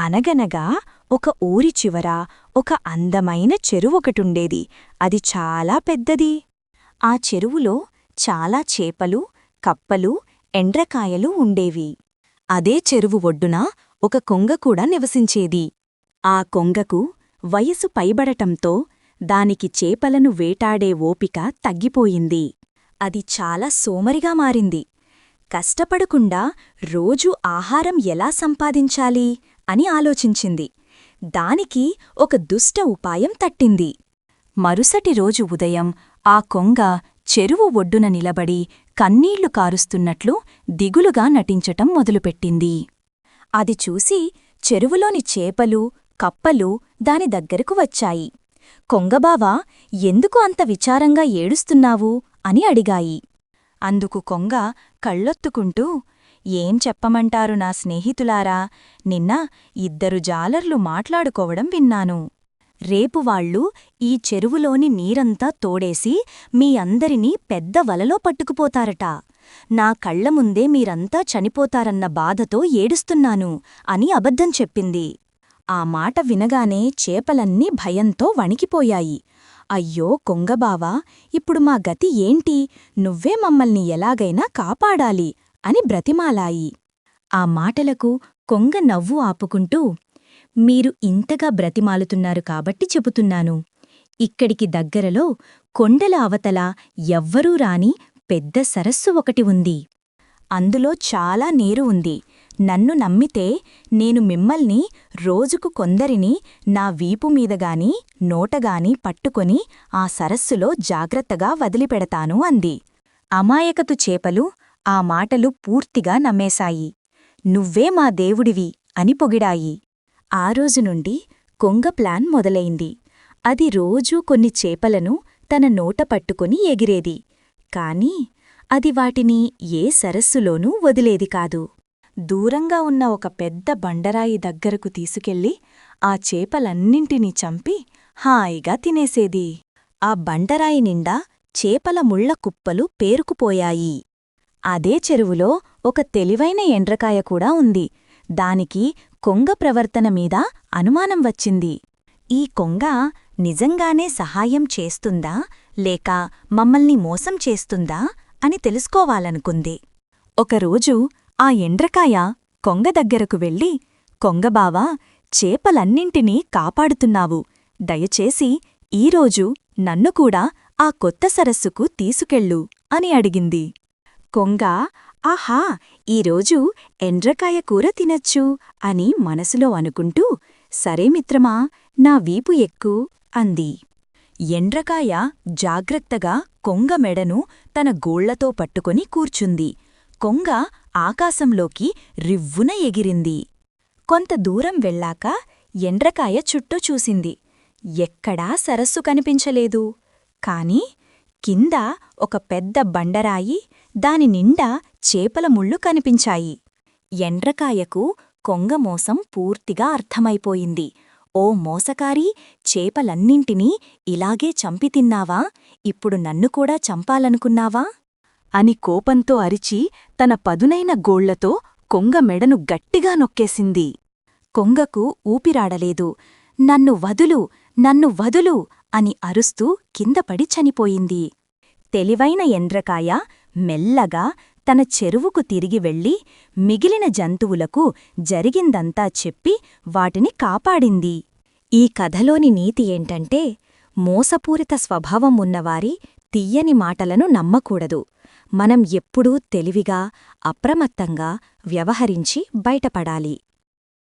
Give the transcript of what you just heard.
అనగనగా ఒక ఊరి చివర ఒక అందమైన చెరువొకటుండేది అది చాలా పెద్దది. ఆ చెరువులో చాలా చేపలు కప్పలు ఎండ్రకాయలు ఉండేవి. అదే చెరువు ఒడ్డున ఒక కొంగ కూడా నివసించేది. ఆ కొంగకు వయసు పైబడటంతో దానికి చేపలను వేటాడే ఓపిక తగ్గిపోయింది. అది చాలా సోమరిగా మారింది. కష్టపడకుండా రోజూ ఆహారం ఎలా సంపాదించాలి? అని ఆలోచించింది. దానికి ఒక దుష్ట ఉపాయం తట్టింది. మరుసటి రోజు ఉదయం ఆ కొంగ చెరువు ఒడ్డున నిలబడి కన్నీళ్ళు కారుస్తున్నట్లు దిగులుగా నటించటం మొదలుపెట్టింది. అది చూసి చెరువులోని చేపలు కప్పలు దాని దగ్గరకు వచ్చాయి. కొంగబావా ఎందుకు అంత విచారంగా ఏడుస్తున్నావు? అని అడిగాయి. అందుకు కొంగ కళ్ళొత్తుకుంటూ ఏం చెప్పమంటారు నా స్నేహితులారా? నిన్న ఇద్దరు జాలర్లు మాట్లాడుకోవడం విన్నాను. రేపు వాళ్ళు ఈ చెరువులోని నీరంతా తోడేసి మీ అందరినీ పెద్ద వలలో పట్టుకుపోతారట. నా కళ్ళ ముందే మీరంతా చనిపోతారన్న బాధతో ఏడుస్తున్నాను అని అబద్ధం చెప్పింది. ఆ మాట వినగానే చేపలన్నీ భయంతో వణికిపోయాయి. అయ్యో కొంగబావా ఇప్పుడు మా గతి ఏంటి? నువ్వే మమ్మల్ని ఎలాగైనా కాపాడాలి అని బ్రతిమాలాయి. ఆ మాటలకు కొంగ నవ్వు ఆపుకుంటూ మీరు ఇంతగా బ్రతిమాలుతున్నారు కాబట్టి చెబుతున్నాను. ఇక్కడికి దగ్గరలో కొండల అవతల ఎవ్వరూ రాని పెద్ద సరస్సు ఒకటి ఉంది. అందులో చాలా నీరు ఉంది. నన్ను నమ్మితే నేను మిమ్మల్ని రోజుకు కొందరిని నా వీపు మీదగాని నోటగాని పట్టుకొని ఆ సరస్సులో జాగ్రత్తగా వదిలిపెడతాను అంది. అమాయకతు చేపలు ఆ మాటలు పూర్తిగా నమ్మేశాయి. నువ్వే మా దేవుడివి అని పొగిడాయి. ఆ రోజు నుండి కొంగ ప్లాన్ మొదలైంది. అది రోజూ కొన్ని చేపలను తన నోట పట్టుకుని ఎగిరేది. కాని అది వాటిని ఏ సరస్సులోనూ వదిలేది కాదు. దూరంగా ఉన్న ఒక పెద్ద బండరాయి దగ్గరకు తీసుకెళ్ళి ఆ చేపలన్నింటినీ చంపి హాయిగా తినేసేది. ఆ బండరాయి నిండా చేపల ముళ్ళ కుప్పలు పేరుకుపోయాయి. అదే చెరువులో ఒక తెలివైన ఎండ్రకాయ కూడా ఉంది. దానికి కొంగ ప్రవర్తన మీద అనుమానం వచ్చింది. ఈ కొంగ నిజంగానే సహాయం చేస్తుందా? లేక మమ్మల్ని మోసం చేస్తుందా? అని తెలుసుకోవాలనుకుంది. ఒకరోజు ఆ ఎండ్రకాయ కొంగ దగ్గరకు వెళ్ళి కొంగబావా చేపలన్నింటినీ కాపాడుతున్నావు. దయచేసి ఈరోజు నన్ను కూడా ఆ కొత్త సరస్సుకు తీసుకెళ్ళు అని అడిగింది. కొంగ ఆహా ఈరోజు ఎండ్రకాయ కూర తినచ్చు అని మనసులో అనుకుంటూ సరే మిత్రమా నా వీపు ఎక్కు అంది. ఎండ్రకాయ జాగ్రత్తగా కొంగ మెడను తన గోళ్ళతో పట్టుకొని కూర్చుంది. కొంగ ఆకాశంలోకి రివ్వున ఎగిరింది. కొంత దూరం వెళ్ళాక ఎండ్రకాయ చుట్టూ చూసింది. ఎక్కడా సరస్సు కనిపించలేదు. కాని కింద ఒక పెద్ద బండరాయి దాని నిండా చేపల ముళ్ళు కనిపించాయి. ఎండ్రకాయకు కొంగమోసం పూర్తిగా అర్థమైపోయింది. ఓ మోసకారీ చేపలన్నింటినీ ఇలాగే చంపితిన్నావా ఇప్పుడు నన్ను కూడా చంపాలనుకున్నావా? అని కోపంతో అరిచి తన పదునైన గోళ్ళతో కొంగ మెడను గట్టిగా నొక్కేసింది. కొంగకు ఊపిరాడలేదు. నన్ను వదులు నన్ను వదులు అని అరుస్తూ కిందపడి చనిపోయింది. తెలివైన ఎండ్రకాయ మెల్లగా తన చెరువుకు తిరిగి వెళ్ళి మిగిలిన జంతువులకు జరిగిందంతా చెప్పి వాటిని కాపాడింది. ఈ కథలోని నీతి ఏంటంటే మోసపూరిత స్వభావం ఉన్నవారి తియ్యని మాటలను నమ్మకూడదు. మనం ఎప్పుడూ తెలివిగా అప్రమత్తంగా వ్యవహరించి బయటపడాలి.